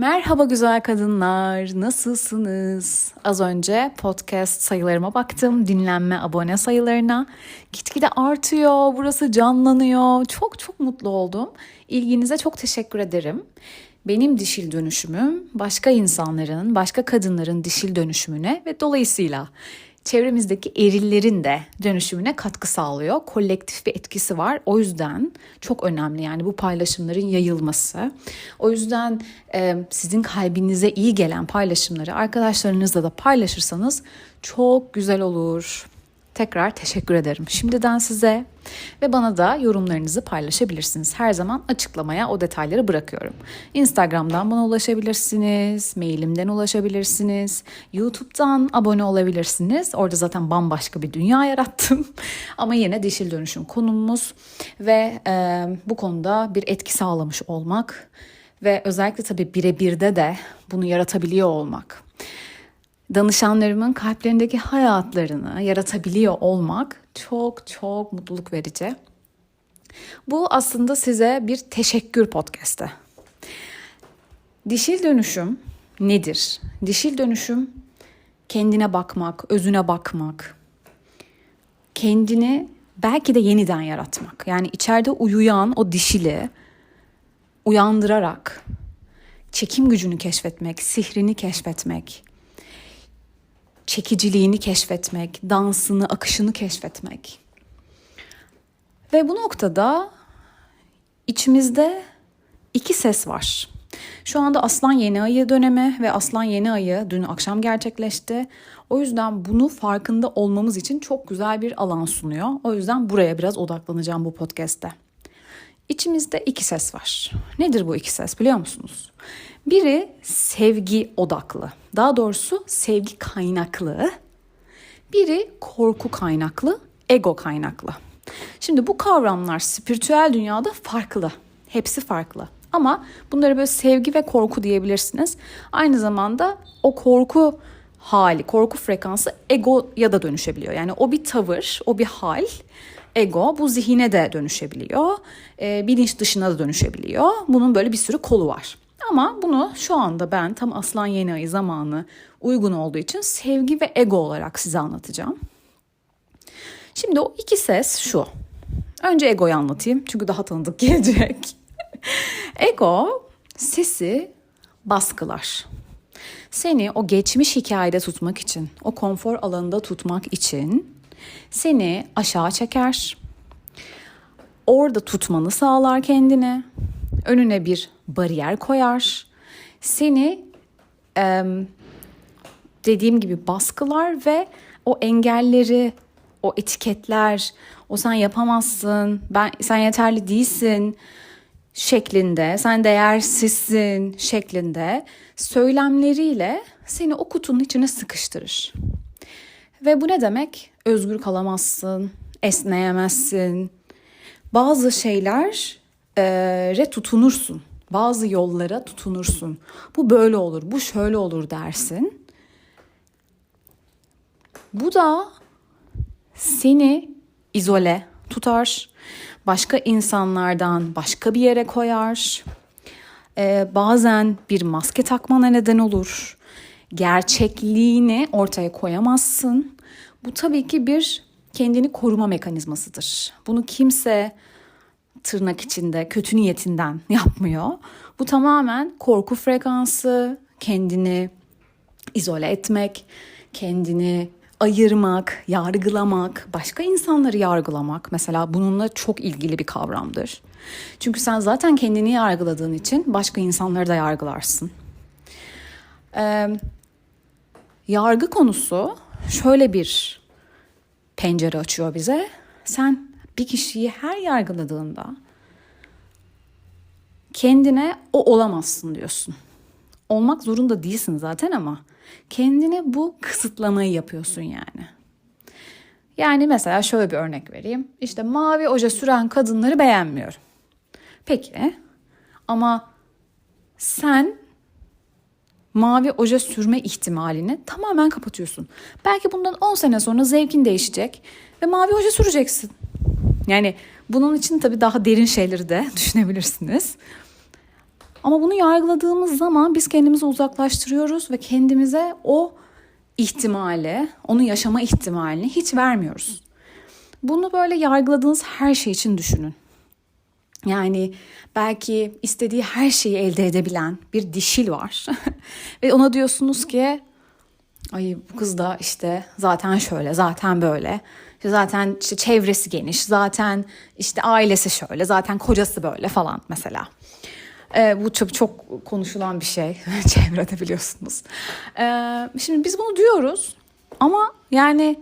Merhaba güzel kadınlar, nasılsınız? Az önce podcast sayılarıma baktım, dinlenme abone sayılarına. Gitgide artıyor, burası canlanıyor. Çok çok mutlu oldum. İlginize çok teşekkür ederim. Benim dişil dönüşümüm başka insanların, başka kadınların dişil dönüşümüne ve dolayısıyla çevremizdeki erillerin de dönüşümüne katkı sağlıyor. Kolektif bir etkisi var. O yüzden çok önemli yani bu paylaşımların yayılması. O yüzden e, sizin kalbinize iyi gelen paylaşımları arkadaşlarınızla da paylaşırsanız çok güzel olur. Tekrar teşekkür ederim şimdiden size ve bana da yorumlarınızı paylaşabilirsiniz. Her zaman açıklamaya o detayları bırakıyorum. Instagram'dan bana ulaşabilirsiniz, mailimden ulaşabilirsiniz, YouTube'dan abone olabilirsiniz. Orada zaten bambaşka bir dünya yarattım. Ama yine dişil dönüşüm konumuz ve e, bu konuda bir etki sağlamış olmak ve özellikle tabii birebirde de bunu yaratabiliyor olmak danışanlarımın kalplerindeki hayatlarını yaratabiliyor olmak çok çok mutluluk verici. Bu aslında size bir teşekkür podcast'ı. Dişil dönüşüm nedir? Dişil dönüşüm kendine bakmak, özüne bakmak. Kendini belki de yeniden yaratmak. Yani içeride uyuyan o dişili uyandırarak çekim gücünü keşfetmek, sihrini keşfetmek, çekiciliğini keşfetmek, dansını, akışını keşfetmek. Ve bu noktada içimizde iki ses var. Şu anda Aslan Yeni Ayı dönemi ve Aslan Yeni Ayı dün akşam gerçekleşti. O yüzden bunu farkında olmamız için çok güzel bir alan sunuyor. O yüzden buraya biraz odaklanacağım bu podcast'te. İçimizde iki ses var. Nedir bu iki ses biliyor musunuz? Biri sevgi odaklı. Daha doğrusu sevgi kaynaklı. Biri korku kaynaklı, ego kaynaklı. Şimdi bu kavramlar spiritüel dünyada farklı. Hepsi farklı. Ama bunları böyle sevgi ve korku diyebilirsiniz. Aynı zamanda o korku hali, korku frekansı egoya da dönüşebiliyor. Yani o bir tavır, o bir hal. Ego bu zihine de dönüşebiliyor. E, bilinç dışına da dönüşebiliyor. Bunun böyle bir sürü kolu var. Ama bunu şu anda ben tam aslan yeni ayı zamanı uygun olduğu için sevgi ve ego olarak size anlatacağım. Şimdi o iki ses şu. Önce egoyu anlatayım çünkü daha tanıdık gelecek. ego sesi baskılar. Seni o geçmiş hikayede tutmak için, o konfor alanında tutmak için seni aşağı çeker. Orada tutmanı sağlar kendini. Önüne bir bariyer koyar. Seni e, dediğim gibi baskılar ve o engelleri, o etiketler, o sen yapamazsın, ben sen yeterli değilsin şeklinde, sen değersizsin şeklinde söylemleriyle seni o kutunun içine sıkıştırır. Ve bu ne demek? Özgür kalamazsın, esneyemezsin. Bazı şeyler re tutunursun. Bazı yollara tutunursun. Bu böyle olur, bu şöyle olur dersin. Bu da seni izole tutar. Başka insanlardan başka bir yere koyar. Ee, bazen bir maske takmana neden olur. Gerçekliğini ortaya koyamazsın. Bu tabii ki bir kendini koruma mekanizmasıdır. Bunu kimse tırnak içinde kötü niyetinden yapmıyor. Bu tamamen korku frekansı, kendini izole etmek, kendini ayırmak, yargılamak, başka insanları yargılamak mesela bununla çok ilgili bir kavramdır. Çünkü sen zaten kendini yargıladığın için başka insanları da yargılarsın. Ee, yargı konusu şöyle bir pencere açıyor bize. Sen bir kişiyi her yargıladığında kendine o olamazsın diyorsun. Olmak zorunda değilsin zaten ama kendine bu kısıtlamayı yapıyorsun yani. Yani mesela şöyle bir örnek vereyim. İşte mavi oje süren kadınları beğenmiyorum. Peki ama sen mavi oje sürme ihtimalini tamamen kapatıyorsun. Belki bundan 10 sene sonra zevkin değişecek ve mavi oje süreceksin. Yani bunun için tabii daha derin şeyleri de düşünebilirsiniz. Ama bunu yargıladığımız zaman biz kendimizi uzaklaştırıyoruz ve kendimize o ihtimali, onu yaşama ihtimalini hiç vermiyoruz. Bunu böyle yargıladığınız her şey için düşünün. Yani belki istediği her şeyi elde edebilen bir dişil var. Ve ona diyorsunuz ki ay bu kız da işte zaten şöyle, zaten böyle. İşte zaten işte çevresi geniş, zaten işte ailesi şöyle, zaten kocası böyle falan mesela. Ee, bu çok, çok konuşulan bir şey çevrede biliyorsunuz. Ee, şimdi biz bunu diyoruz ama yani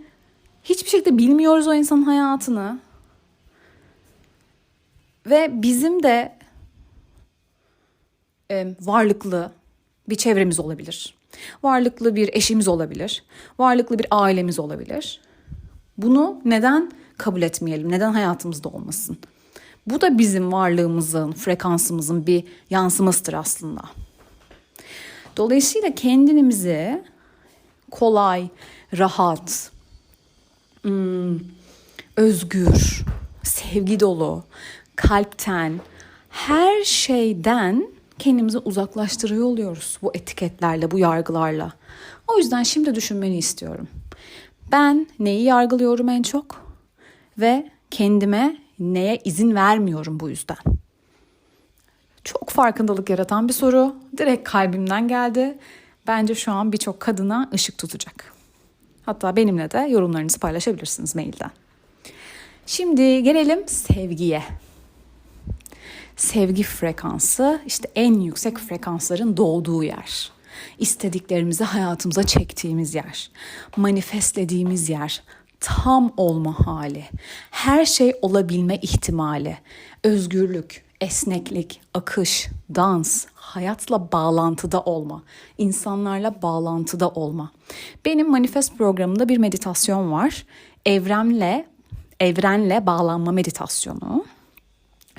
hiçbir şekilde bilmiyoruz o insanın hayatını. Ve bizim de e, varlıklı bir çevremiz olabilir. Varlıklı bir eşimiz olabilir. Varlıklı bir ailemiz olabilir. Bunu neden kabul etmeyelim? Neden hayatımızda olmasın? Bu da bizim varlığımızın, frekansımızın bir yansımasıdır aslında. Dolayısıyla kendimizi kolay, rahat, hmm, özgür, sevgi dolu, kalpten, her şeyden kendimizi uzaklaştırıyor oluyoruz bu etiketlerle, bu yargılarla. O yüzden şimdi düşünmeni istiyorum. Ben neyi yargılıyorum en çok ve kendime neye izin vermiyorum bu yüzden. Çok farkındalık yaratan bir soru. Direkt kalbimden geldi. Bence şu an birçok kadına ışık tutacak. Hatta benimle de yorumlarınızı paylaşabilirsiniz mailden. Şimdi gelelim sevgiye. Sevgi frekansı işte en yüksek frekansların doğduğu yer. İstediklerimizi hayatımıza çektiğimiz yer. Manifestlediğimiz yer. Tam olma hali. Her şey olabilme ihtimali. Özgürlük, esneklik, akış, dans, hayatla bağlantıda olma, insanlarla bağlantıda olma. Benim manifest programımda bir meditasyon var. Evrenle evrenle bağlanma meditasyonu.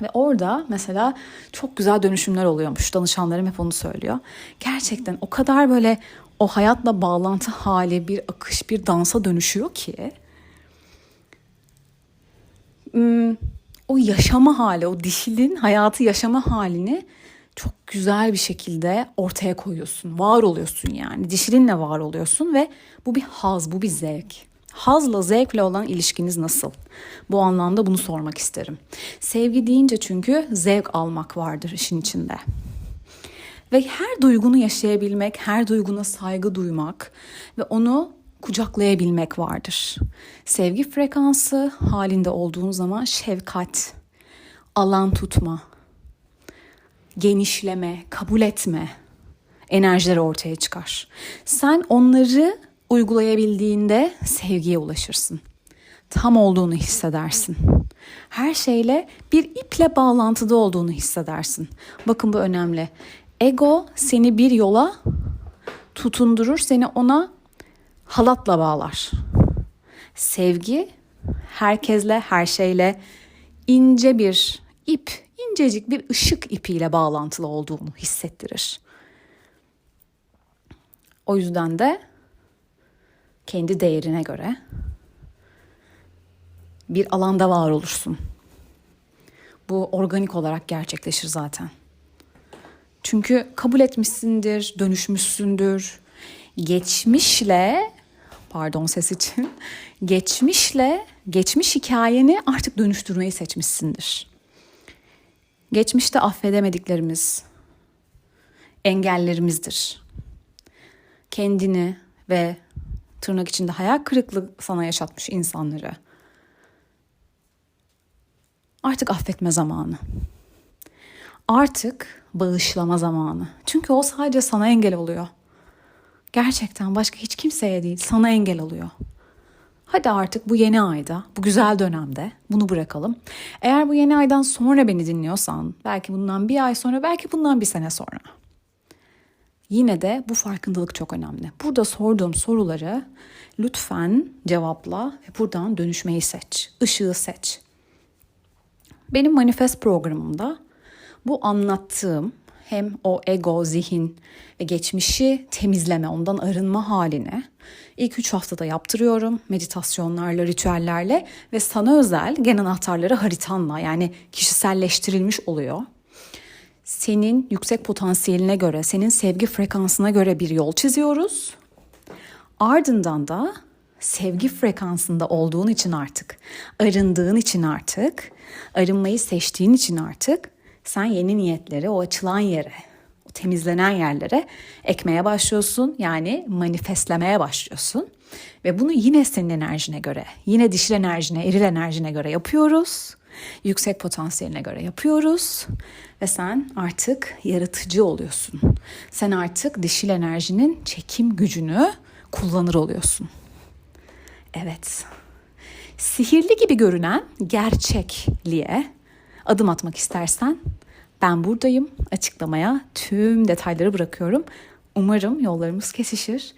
Ve orada mesela çok güzel dönüşümler oluyormuş. Danışanlarım hep onu söylüyor. Gerçekten o kadar böyle o hayatla bağlantı hali, bir akış, bir dansa dönüşüyor ki hmm, o yaşama hali, o dişilin hayatı yaşama halini çok güzel bir şekilde ortaya koyuyorsun. Var oluyorsun yani. Dişilinle var oluyorsun ve bu bir haz, bu bir zevk. Hazla zevkle olan ilişkiniz nasıl? Bu anlamda bunu sormak isterim. Sevgi deyince çünkü zevk almak vardır işin içinde. Ve her duygunu yaşayabilmek, her duyguna saygı duymak ve onu kucaklayabilmek vardır. Sevgi frekansı halinde olduğun zaman şefkat, alan tutma, genişleme, kabul etme enerjileri ortaya çıkar. Sen onları uygulayabildiğinde sevgiye ulaşırsın. Tam olduğunu hissedersin. Her şeyle bir iple bağlantıda olduğunu hissedersin. Bakın bu önemli. Ego seni bir yola tutundurur, seni ona halatla bağlar. Sevgi herkesle, her şeyle ince bir ip, incecik bir ışık ipiyle bağlantılı olduğunu hissettirir. O yüzden de kendi değerine göre bir alanda var olursun. Bu organik olarak gerçekleşir zaten. Çünkü kabul etmişsindir, dönüşmüşsündür. Geçmişle, pardon ses için, geçmişle, geçmiş hikayeni artık dönüştürmeyi seçmişsindir. Geçmişte affedemediklerimiz, engellerimizdir. Kendini ve tırnak içinde hayal kırıklığı sana yaşatmış insanları. Artık affetme zamanı. Artık bağışlama zamanı. Çünkü o sadece sana engel oluyor. Gerçekten başka hiç kimseye değil sana engel oluyor. Hadi artık bu yeni ayda, bu güzel dönemde bunu bırakalım. Eğer bu yeni aydan sonra beni dinliyorsan, belki bundan bir ay sonra, belki bundan bir sene sonra Yine de bu farkındalık çok önemli. Burada sorduğum soruları lütfen cevapla ve buradan dönüşmeyi seç. Işığı seç. Benim manifest programımda bu anlattığım hem o ego, zihin ve geçmişi temizleme, ondan arınma halini ilk üç haftada yaptırıyorum. Meditasyonlarla, ritüellerle ve sana özel gen anahtarları haritanla yani kişiselleştirilmiş oluyor. Senin yüksek potansiyeline göre, senin sevgi frekansına göre bir yol çiziyoruz. Ardından da sevgi frekansında olduğun için artık, arındığın için artık, arınmayı seçtiğin için artık sen yeni niyetleri o açılan yere, o temizlenen yerlere ekmeye başlıyorsun. Yani manifestlemeye başlıyorsun. Ve bunu yine senin enerjine göre, yine dişil enerjine, eril enerjine göre yapıyoruz. Yüksek potansiyeline göre yapıyoruz. Ve sen artık yaratıcı oluyorsun. Sen artık dişil enerjinin çekim gücünü kullanır oluyorsun. Evet. Sihirli gibi görünen gerçekliğe adım atmak istersen ben buradayım. Açıklamaya tüm detayları bırakıyorum. Umarım yollarımız kesişir.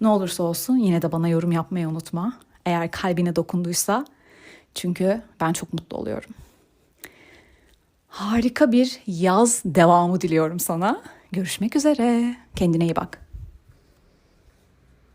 Ne olursa olsun yine de bana yorum yapmayı unutma. Eğer kalbine dokunduysa. Çünkü ben çok mutlu oluyorum. Harika bir yaz devamı diliyorum sana. Görüşmek üzere. Kendine iyi bak.